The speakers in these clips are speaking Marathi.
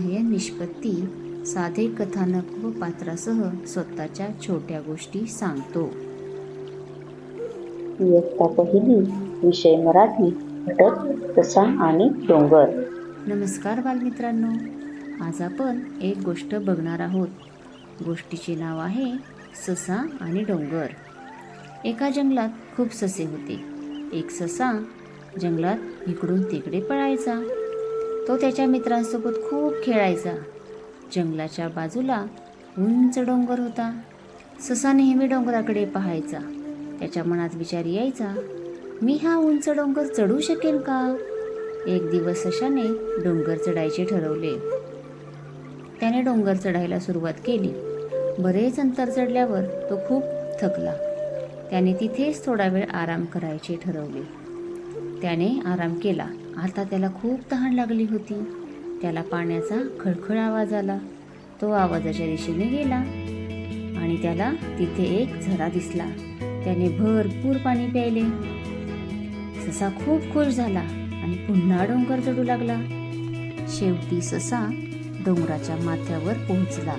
ध्येय निष्पत्ती साधे कथानक व पात्रासह स्वतःच्या छोट्या गोष्टी सांगतो. इयत्ता पहिली विषय मराठी घटक आणि डोंगर. नमस्कार बालमित्रांनो. आज आपण एक गोष्ट बघणार आहोत. गोष्टीचे नाव आहे ससा आणि डोंगर. एका जंगलात खूप ससे होते. एक ससा जंगलात इकडून तिकडे पळायचा. तो त्याच्या मित्रांसोबत खूप खेळायचा. जंगलाच्या बाजूला उंच डोंगर होता. ससा नेहमी डोंगराकडे पाहायचा. त्याच्या मनात विचार यायचा मी हा उंच डोंगर चढू शकेन का? एक दिवस सशाने डोंगर चढायचे ठरवले. त्याने डोंगर चढायला सुरुवात केली. बरेच अंतर चढल्यावर तो खूप थकला. त्याने तिथेच थोडा वेळ आराम करायचे ठरवले. त्याने आराम केला. आता त्याला खूप तहान लागली होती. त्याला पाण्याचा खळखळ आवाज आला. तो आवाजाच्या दिशेने गेला आणि त्याला तिथे एक झरा दिसला. त्याने भरपूर पाणी प्यायले. ससा खूप खुश झाला आणि पुन्हा डोंगर चढू लागला. शेवटी ससा डोंगराच्या माथ्यावर पोहोचला.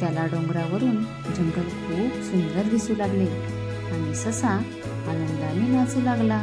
त्याला डोंगरावरून जंगल खूप सुंदर दिसू लागले आणि ससा आनंदाने नाचू लागला.